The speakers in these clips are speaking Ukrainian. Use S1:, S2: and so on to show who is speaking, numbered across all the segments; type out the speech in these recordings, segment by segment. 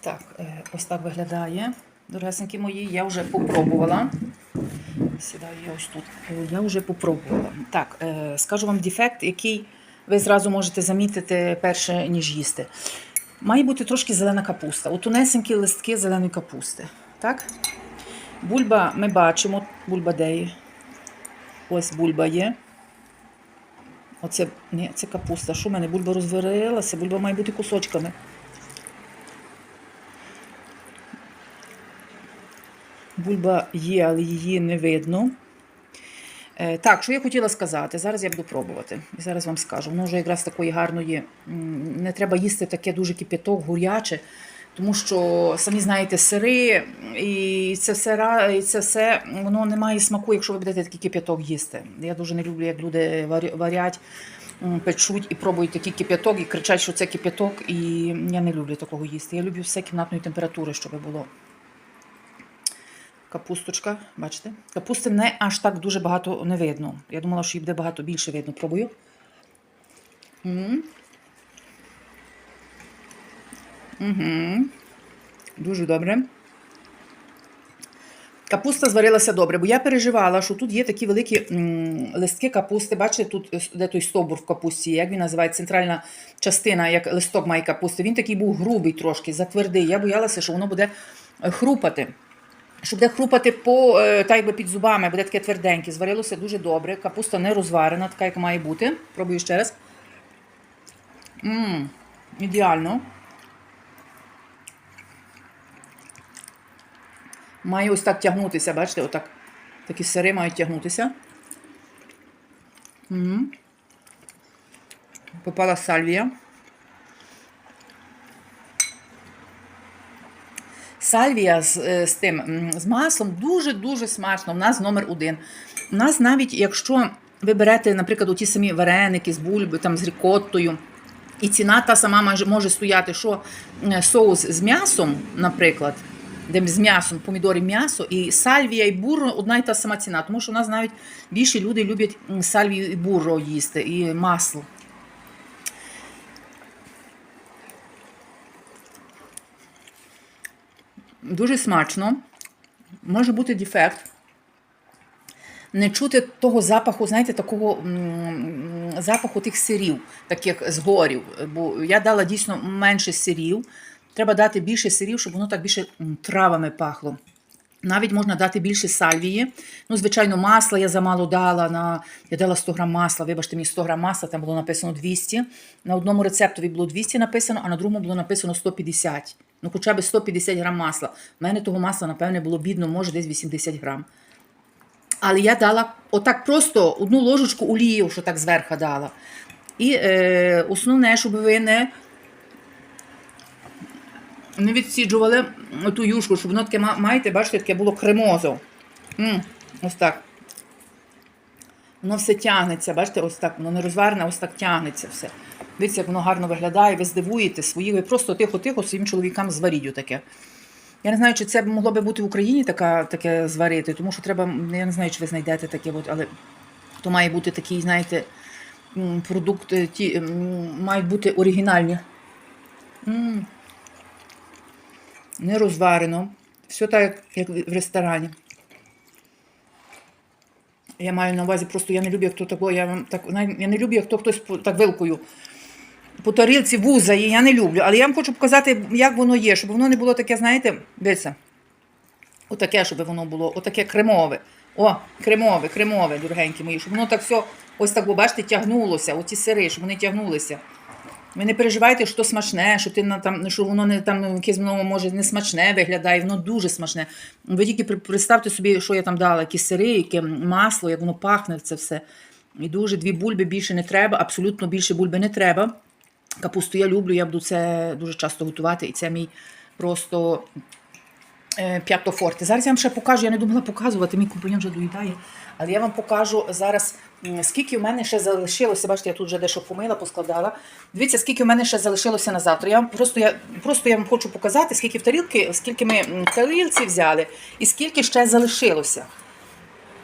S1: Так, е, ось так виглядає. Дорогесенькі мої, я вже попробувала. Сідаю я ось тут. Е, Я вже попробувала. Так, е, скажу вам дефект, який ви зразу можете замітити перше, ніж їсти. Має бути трошки зелена капуста. От тонесенькі листки зеленої капусти. Так? Бульба ми бачимо, бульба де є? Ось бульба є. Оце, ні, це капуста. Що в мене? Бульба розварилася, бульба має бути кусочками. Бульба є, але її не видно. Е, так, що я хотіла сказати, зараз я буду пробувати. І зараз вам скажу. Воно вже якраз такої гарної. Не треба їсти таке дуже кипяток, гуряче, тому що самі знаєте, сири і це все, і це все воно не має смаку, якщо ви будете такий кипяток їсти. Я дуже не люблю, як люди варять, печуть і пробують такий кипяток і кричать, що це кипяток. І я не люблю такого їсти. Я люблю все кімнатної температури, щоб було. Капусточка, бачите? Капусти не аж так дуже багато не видно. Я думала, що її буде багато більше видно. Пробую. М. Угу. Дуже добре. Капуста зварилася добре, бо я переживала, що тут є такі великі листки капусти. Бачите, тут де той стовбур в капусті, як він називається, центральна частина, як листок має капусти. Він такий був грубий трошки, затвердий. Я боялася, що воно буде е, хрупати. Що буде хрупати по, е, так якби під зубами, буде таке тверденьке. Зварилося дуже добре. Капуста не розварена, така, як має бути. Пробую ще раз. Мм, ідеально. Має ось так тягнутися, бачите, отак. Такі сири мають тягнутися. Угу. Попала сальвія. Сальвія з, е, з тим з маслом дуже-дуже смачно. У нас номер один. У нас навіть, якщо ви берете, наприклад, ті самі вареники з бульби, там з рікоттою, і ціна та сама може стояти, що соус з м'ясом, наприклад, де з м'ясом, помідори м'ясо, і сальвія і бурро одна і та сама ціна. Тому що у нас навіть більше люди люблять сальвію і бурро їсти, і масло. Дуже смачно. Може бути дефект. Не чути того запаху, знаєте, такого запаху тих сирів, таких згорів. Бо я дала дійсно менше сирів. Треба дати більше сирів, щоб воно так більше травами пахло. Навіть можна дати більше сальвії. Ну, звичайно, масла я замало дала. На... Я дала 100 грам масла, вибачте, мені 100 грам масла, там було написано 200. На одному рецептові було 200 написано, а на другому було написано 150. Ну, хоча б 150 грам масла. У мене того масла, напевне, було бідно, може, десь 80 грам. Але я дала отак просто одну ложечку олії, що так зверху дала. І е, основне, щоб ви не, не відсіджували ту юшку, щоб воно таке маєте, бачите, таке було кремозо. м ось так. Воно все тягнеться, бачите, ось так, воно не розварене, ось так тягнеться все. Дивіться, як воно гарно виглядає, ви здивуєте своїх, ви просто тихо-тихо своїм чоловікам зваріть таке. Я не знаю, чи це могло би бути в Україні така, таке зварити, тому що треба, я не знаю, чи ви знайдете таке, але то має бути такий, знаєте, м, продукти, ті мають бути оригінальні. М. Не розварено. Все так, як в ресторані. Я маю на увазі, просто я не люблю, як хто такого, я так, я не люблю, як хто хтось так вилкою по тарілці вузає, я не люблю. Але я вам хочу показати, як воно є, щоб воно не було таке, знаєте, дивіться. Отаке, щоб воно було, отаке кремове. О, кремове, кремове, дорогенькі мої, щоб воно так все, ось так, бачите, тягнулося, оці сири, щоб вони тягнулися. Ви не переживайте, що смачне, що ти на там, що воно не там якесь воно може не смачне виглядає, воно дуже смачне. Ви тільки представте собі, що я там дала, які сири, яке масло, як воно пахне це все. І дуже дві бульби більше не треба, абсолютно більше бульби не треба. Капусту я люблю, я буду це дуже часто готувати, і це мій просто е, п'ятофорте. Зараз я вам ще покажу, я не думала показувати, мій компаньон вже доїдає. Але я вам покажу зараз, скільки в мене ще залишилося. Бачите, я тут вже дещо помила, поскладала. Дивіться, скільки в мене ще залишилося на завтра. Я вам просто я просто я вам хочу показати, скільки в тарілки, скільки ми в тарілці взяли, і скільки ще залишилося.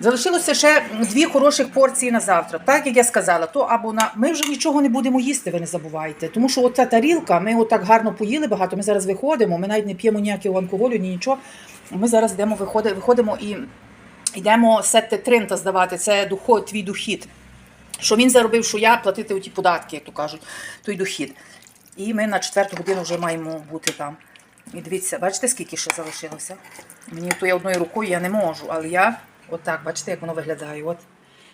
S1: Залишилося ще дві хороших порції на завтра. Так як я сказала, то або на ми вже нічого не будемо їсти, ви не забувайте. Тому що оця тарілка, ми отак гарно поїли багато. Ми зараз виходимо. Ми навіть не п'ємо ніякого алкоголю, ні нічого. Ми зараз йдемо, виходимо, і йдемо сетте тринта здавати. Це доход, твій дохід. Що він заробив, що я платити оті податки, як то кажуть, той дохід. І ми на четверту годину вже маємо бути там. І дивіться, бачите, скільки ще залишилося? Мені то я одною рукою я не можу, але я отак, бачите, як воно виглядає. От.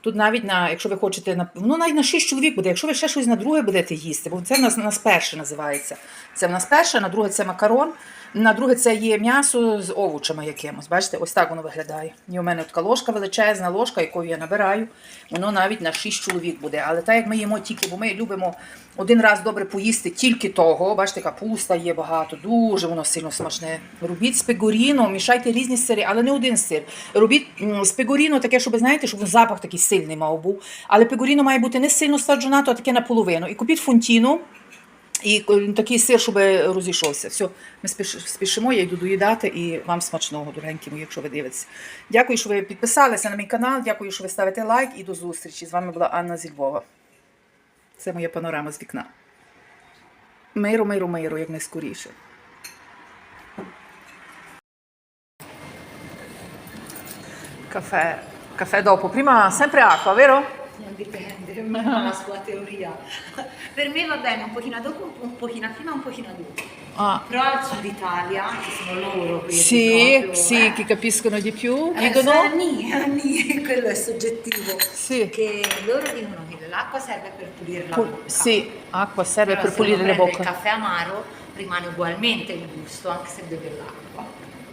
S1: Тут навіть на, якщо ви хочете, на, воно навіть на 6 чоловік буде, якщо ви ще щось на друге будете їсти, бо це в нас, в нас перше називається. Це в нас перше, на друге це макарон, на друге це є м'ясо з овочами якимось. Бачите, ось так воно виглядає. І у мене така ложка величезна ложка, якою я набираю, воно навіть на 6 чоловік буде. Але так як ми їмо тільки, бо ми любимо один раз добре поїсти тільки того. Бачите, капуста є багато, дуже воно сильно смачне. Робіть з пегоріно, мішайте різні сири, але не один сир. Робіть з пегоріно таке, щоб знаєте, щоб запах такий сильний мав був. Але пегоріно має бути не сильно стаджонато, а таке наполовину. І купіть фунтіну. І е, такий сир, щоб розійшовся. Все, ми спішимо, я йду доїдати і вам смачного, дорогенькі мої, якщо ви дивитеся. Дякую, що ви підписалися на мій канал. Дякую, що ви ставите лайк і до зустрічі. З вами була Анна зі Львова. Це моя панорама з вікна. Миру, миру, миру, як найскоріше. Caffè, caffè dopo. Prima sempre acqua, vero?
S2: Non dipende, ma la sua teoria. Per me va bene un pochino dopo, un pochino prima, un pochino dopo.
S1: Ah,
S2: Però al sud Italia ci sono loro quelli
S1: sì,
S2: proprio,
S1: sì,
S2: eh.
S1: che capiscono di più.
S2: Eh,
S1: Dicono?
S2: anni, anni, quello è soggettivo.
S1: Sì.
S2: Che loro dicono che l'acqua serve per pulire la bocca.
S1: sì, acqua serve
S2: Però
S1: per pulire le bocche.
S2: Il caffè amaro rimane ugualmente il gusto, anche se beve l'acqua.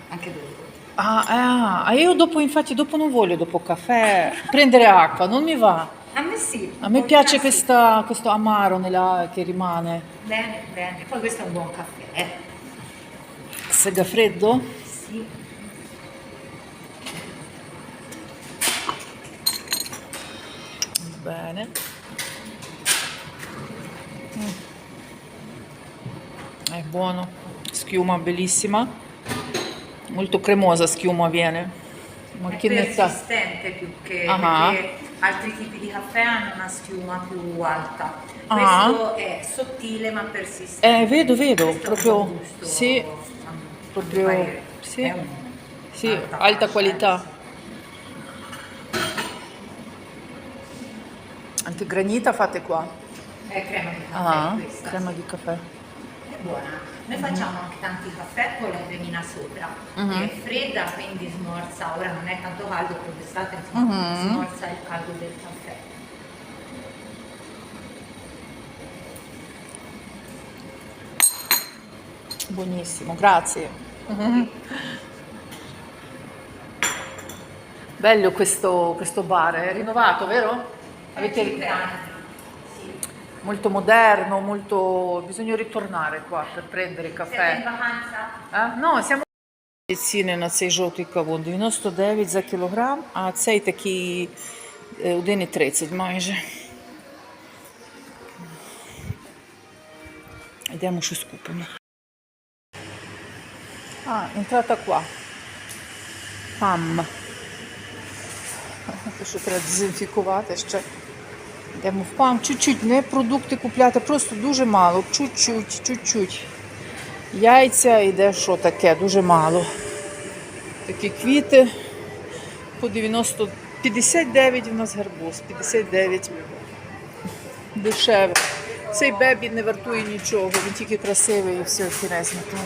S2: Anche dopo.
S1: Ah, ah, ah, io dopo, infatti, dopo non voglio dopo caffè prendere acqua, non mi va.
S2: A me sì.
S1: A me piace
S2: sì.
S1: questa- questo amaro nella- che rimane.
S2: Bene, bene. Poi questo è un buon caffè. Eh.
S1: Sega freddo?
S2: Sì.
S1: Bene. Mm. È buono, schiuma bellissima. Molto cremosa schiuma viene.
S2: È
S1: Macchinetta.
S2: persistente più che
S1: Ah.
S2: perché altri tipi di caffè hanno una schiuma più alta.
S1: Ah.
S2: Questo è sottile ma persistente.
S1: Eh, vedo, vedo,
S2: Questo è
S1: proprio-
S2: gusto,
S1: sì, proprio-
S2: parere.
S1: sì.
S2: È un-
S1: Sì,
S2: alta
S1: alta qualità. Anche granita fate qua?
S2: È crema di caffè
S1: Ah, crema di caffè.
S2: È buona. Noi facciamo anche tanti caffè con la cremina sopra,
S1: Mhm.
S2: che è fredda, quindi smorza. Ora non è tanto caldo, però d'estate insomma,
S1: Mhm.
S2: smorza il caldo del caffè.
S1: Buonissimo, grazie. Bello questo, questo bar, è rinnovato, vero? Avete-.
S2: Sì.
S1: Molto moderno, molto... bisogna ritornare qua per prendere il
S2: Siete in vacanza?
S1: А? Ну, ціни ціни на цей жовтий кавун 99 за кілограм, а цей такий е, 1,30 майже. Йдемо щось купимо. А, entrata qua. Пам. Що треба дезінфікувати ще. Йдемо в пам. Чуть-чуть, не продукти купляти, просто дуже мало. Чуть-чуть, чуть-чуть. Яйця йде що таке, дуже мало. Такі квіти по 90, 59 у нас гарбуз, 59 дешеве. Цей бебі не вартує нічого, він тільки красивий і все кінець на тому.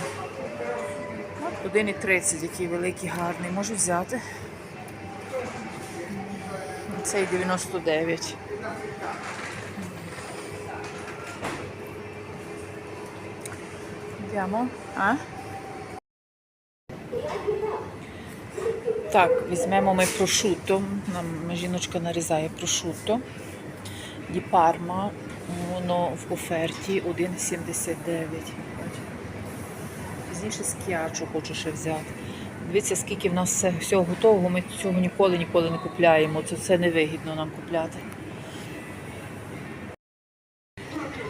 S1: 1,30, який великий, гарний, можу взяти. Цей 99. Йдемо. А? Так, візьмемо ми прошутто. Нам жіночка нарізає прошутто. Ді Парма. Воно в оферті 1,79. Пізніше скіачу хочу ще взяти. Дивіться, скільки в нас всього готового, ми цього ніколи ніколи не купляємо. Це все невигідно нам купляти.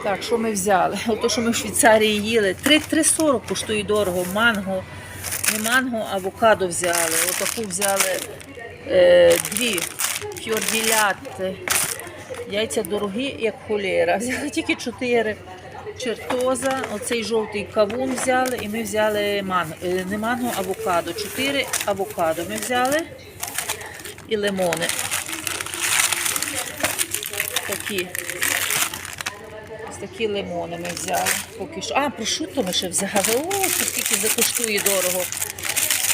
S1: Так, що ми взяли? Ото, що ми в Швейцарії їли. 3 3,40 коштує дорого. Манго. Не манго, а авокадо взяли. Отаку взяли Е, дві фьорділяти. Яйця дорогі, як холєра. Взяли тільки чотири чертоза, оцей жовтий кавун взяли, і ми взяли манго, е, не манго, авокадо. Чотири авокадо ми взяли і лимони. Такі. Ось такі лимони ми взяли. Поки що. А, прошутто ми ще взяли. О, це скільки закоштує дорого.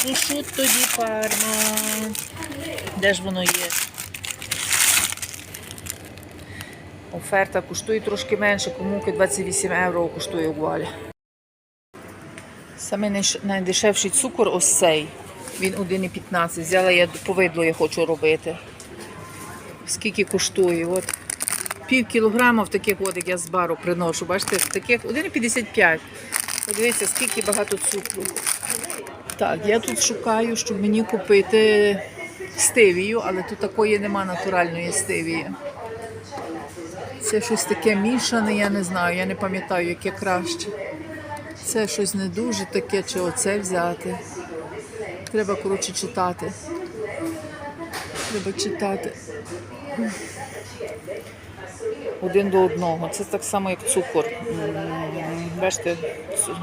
S1: Прошутто ді парма. Де ж воно є? Оферта коштує трошки менше, комуки 28 євро коштує у Гуалі. Саме найдешевший цукор ось цей. Він 1,15. Взяла я повидло, я хочу робити. Скільки коштує? От пів кілограма в таких як я з бару приношу. Бачите, в таких 1,55. Подивіться, скільки багато цукру. Так, я тут шукаю, щоб мені купити стевію, але тут такої нема натуральної стевії. Це щось таке мішане, я не знаю, я не пам'ятаю, яке краще. Це щось не дуже таке, чи оце взяти. Треба, коротше, читати. Треба читати. Один до одного. Це так само, як цукор. Бачите,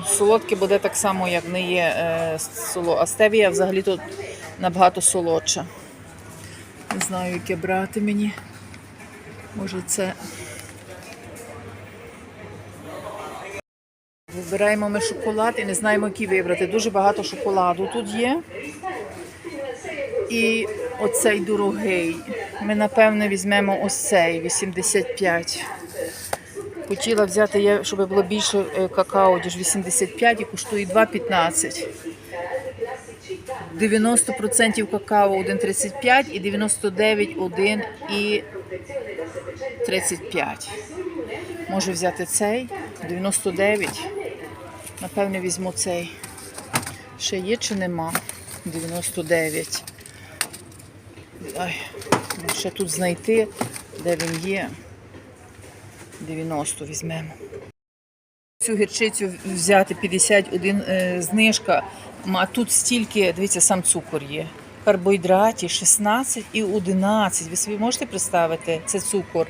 S1: солодке буде так само, як не є е, соло. А стевія взагалі тут набагато солодша. Не знаю, яке брати мені. Може це. Вибираємо ми шоколад і не знаємо, який вибрати. Дуже багато шоколаду тут є. І оцей дорогий. Ми, напевно, візьмемо ось цей 85. Хотіла взяти, щоб було більше е, какао, ніж 85 і коштує 2,15. 90% какао 1,35 і 99 1 і 35. Можу взяти цей 99. Напевне, візьму цей. Ще є чи нема? 99. Ай, ще тут знайти, де він є. 90 візьмемо. Цю гірчицю взяти 51 е, знижка. А тут стільки, дивіться, сам цукор є. Карбоїдратів 16 і 11. Ви собі можете представити? Це цукор.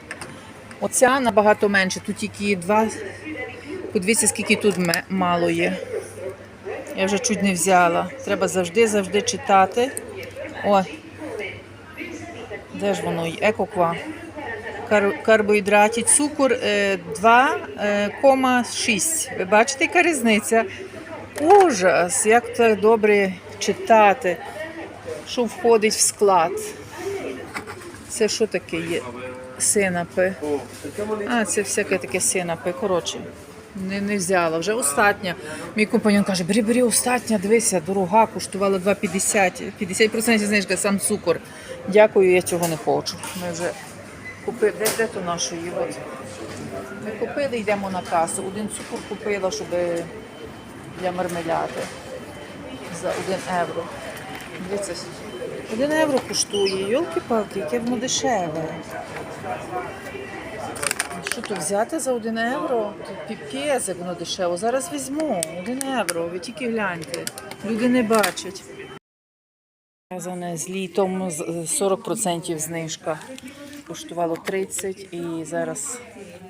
S1: Оця набагато менше. Тут тільки два. Подивіться, скільки тут мало є. Я вже чуть не взяла. Треба завжди, завжди читати. О, де ж воно? є? Екоква. Кар- цукор е, 2,6. Ви бачите, яка різниця? Ужас! Як так добре читати, що входить в склад. Це що таке є? Синапи. А, це всяке таке синапи. Коротше, не, не взяла. Вже остатня. Мій компаньон каже, бери, бери остатня, дивися, дорога, коштувала 2,50. 50% знижка, сам цукор. Дякую, я цього не хочу. Ми вже купили. Де, де то нашої? От. Ми купили, йдемо на касу. Один цукор купила, щоб для мармеляди за 1 євро. Дивіться, 1 євро коштує. Йолки-палки, яке воно дешеве. Що то взяти за 1 євро? Тут піпець, як воно дешево. Зараз візьму 1 євро. Ви тільки гляньте. Люди не бачать. Зв'язане з літом з- з 40% знижка. Коштувало 30 і зараз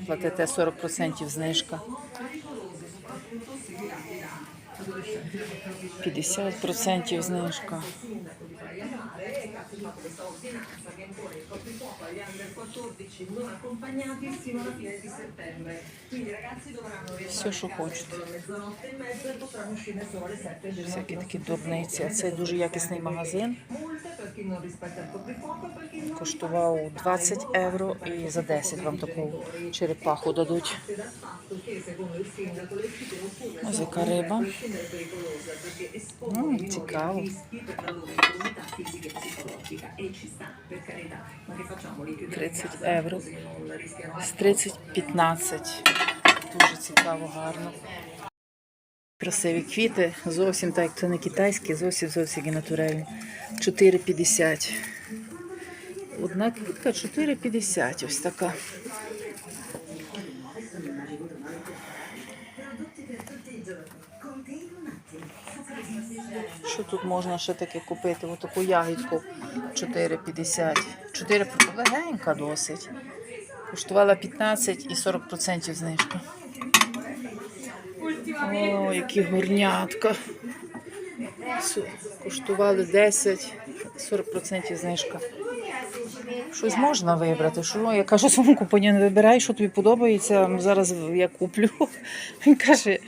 S1: платите 40% знижка. 50% знижка. Все, що хочете. Всякі такі дурниці. А це дуже якісний магазин. Коштував 20 євро і за 10 вам таку черепаху дадуть. Ось яка риба. М, цікаво. 30 євро. З 30 15. Дуже цікаво, гарно. Красиві квіти, зовсім так, це не китайські, зовсім зовсім і натуральні. 4,50. Одна квітка 4,50. Ось така. Що тут можна ще таке купити? Отаку ягідку 4,50. 4 легенька досить. Коштувала 15 і 40% знижка. О, які горнятка. Коштували 10, 40% знижка. Щось можна вибрати. Що? Я кажу, компанію не вибирай, що тобі подобається. Зараз я куплю. Він каже,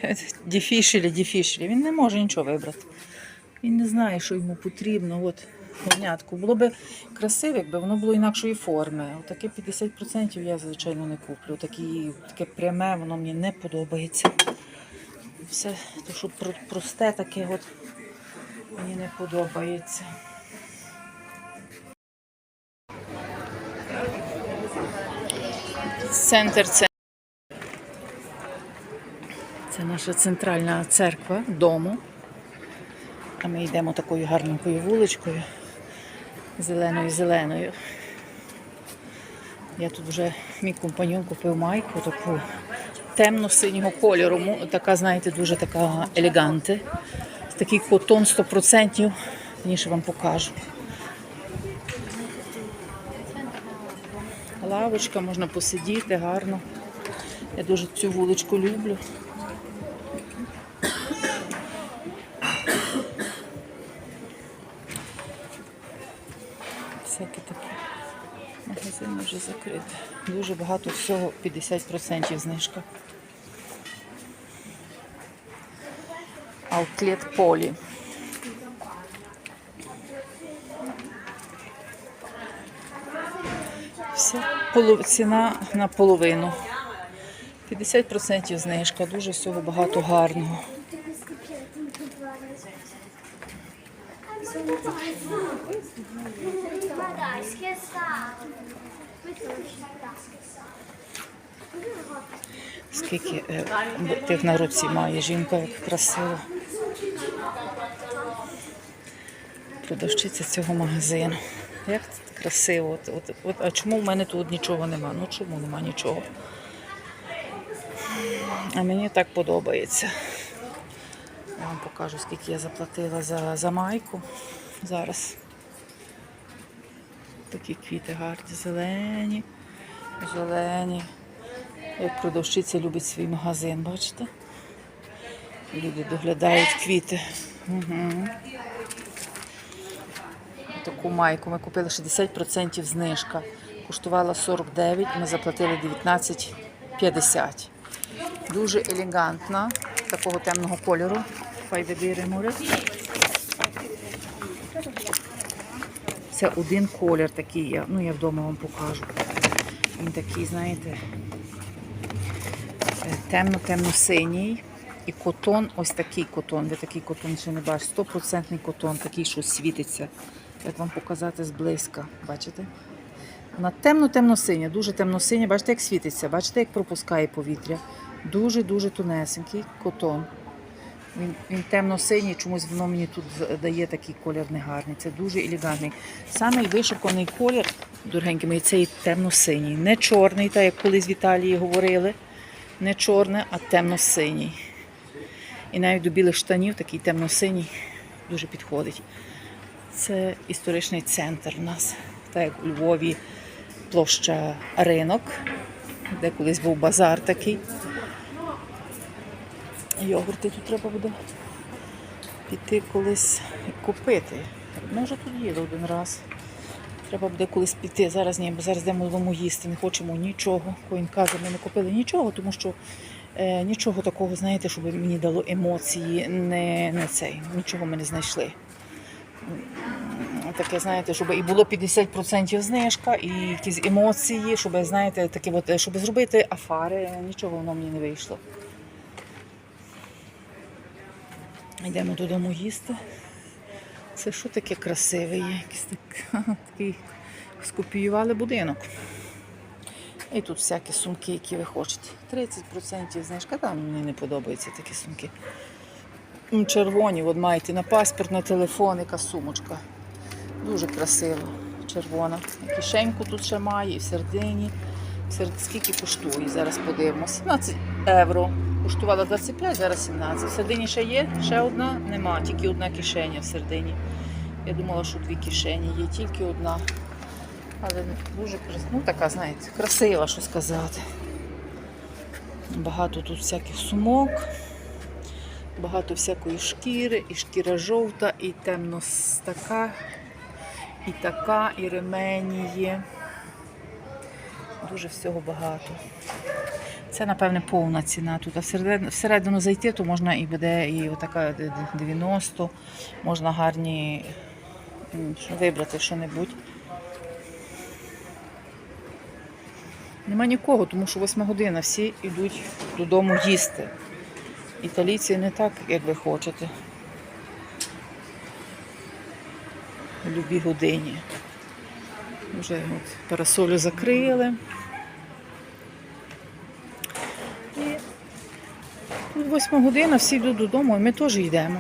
S1: діфішелі, діфішелі. Він не може нічого вибрати. Він не знає, що йому потрібно. От горнятку. Було б красиво, якби воно було інакшої форми. Таке 50% я, звичайно, не куплю. Такі, таке пряме, воно мені не подобається. Все, то, що просте таке, от, мені не подобається. Центр це. Це наша центральна церква дому. А ми йдемо такою гарненькою вуличкою, зеленою-зеленою. Я тут вже мій компаньон купив майку таку темно-синього кольору. Така, знаєте, дуже така елеганти. Такий котон 100%. Пізніше вам покажу. Лавочка, можна посидіти гарно. Я дуже цю вуличку люблю. Всякі такі магазини вже закриті. Дуже багато всього 50% знижка. Аутлет полі. Вся ціна наполовину. 50% знижка, дуже всього багато гарного. Скільки е, тих на руці має жінка, як красиво. Продавчиця цього магазину. Як красиво. От, от, от, а чому в мене тут нічого нема? Ну чому нема нічого? А мені так подобається. Я вам покажу, скільки я заплатила за, за майку зараз. Такі квіти гарні, зелені, зелені. Як продавщиця любить свій магазин, бачите? Люди доглядають квіти. Угу. Таку майку ми купили 60% знижка. Коштувала 49, ми заплатили 19,50. Дуже елегантна, такого темного кольору. Це один колір такий. Ну, я вдома вам покажу. Він такий, знаєте, темно-темно-синій. І котон, ось такий котон. Ви такий котон ще не бачите. Стопроцентний котон, такий, що світиться. Як вам показати зблизька, бачите? Вона темно-темно-синя, дуже темно-синя. Бачите, як світиться, бачите, як пропускає повітря. Дуже-дуже тонесенький котон. Він, він темно-синій, чомусь воно мені тут дає такий колір негарний. Це дуже елегантний. Самий вишуканий колір, дорогенькі мої, це і темно-синій. Не чорний, так як колись в Італії говорили. Не чорний, а темно-синій. І навіть до білих штанів такий темно-синій дуже підходить. Це історичний центр у нас, так як у Львові площа ринок, де колись був базар такий. Йогурти тут треба буде піти колись купити. Ми вже тут їли один раз. Треба буде колись піти. Зараз ні, бо зараз йдемо додому їсти. Не хочемо нічого. Коін каже, ми не купили нічого, тому що е, нічого такого, знаєте, щоб мені дало емоції, не, не цей. Нічого ми не знайшли. Таке, знаєте, щоб і було 50% знижка, і якісь емоції, щоб, знаєте, таке, от, щоб зробити афари, нічого воно мені не вийшло. Йдемо додому їсти. Це що таке красиве є? Такий скопіювали будинок. І тут всякі сумки, які ви хочете. 30% знижка, там мені не подобаються такі сумки. Червоні, от маєте на паспорт, на телефон, яка сумочка. Дуже красиво. Червона. Кишеньку тут ще має, і в середині. Серед- Скільки коштує? Зараз подивимося. 17 євро. Коштувала 25, зараз 17. В середині ще є, ще одна нема, тільки одна кишеня в середині. Я думала, що дві кишені є, тільки одна. Але дуже ну, така, знаєте, красива, що сказати. Багато тут всяких сумок, багато всякої шкіри, і шкіра жовта, і темно така, і така, і ремені є. Дуже всього багато. Це, напевне, повна ціна тут. А всередину, зайти, то можна і буде і отака д- д- 90, можна гарні вибрати що-небудь. Нема нікого, тому що восьма година, всі йдуть додому їсти. Італійці не так, як ви хочете. У любій годині. Вже от парасолю закрили. І тут восьма година, всі йдуть додому, і ми теж йдемо.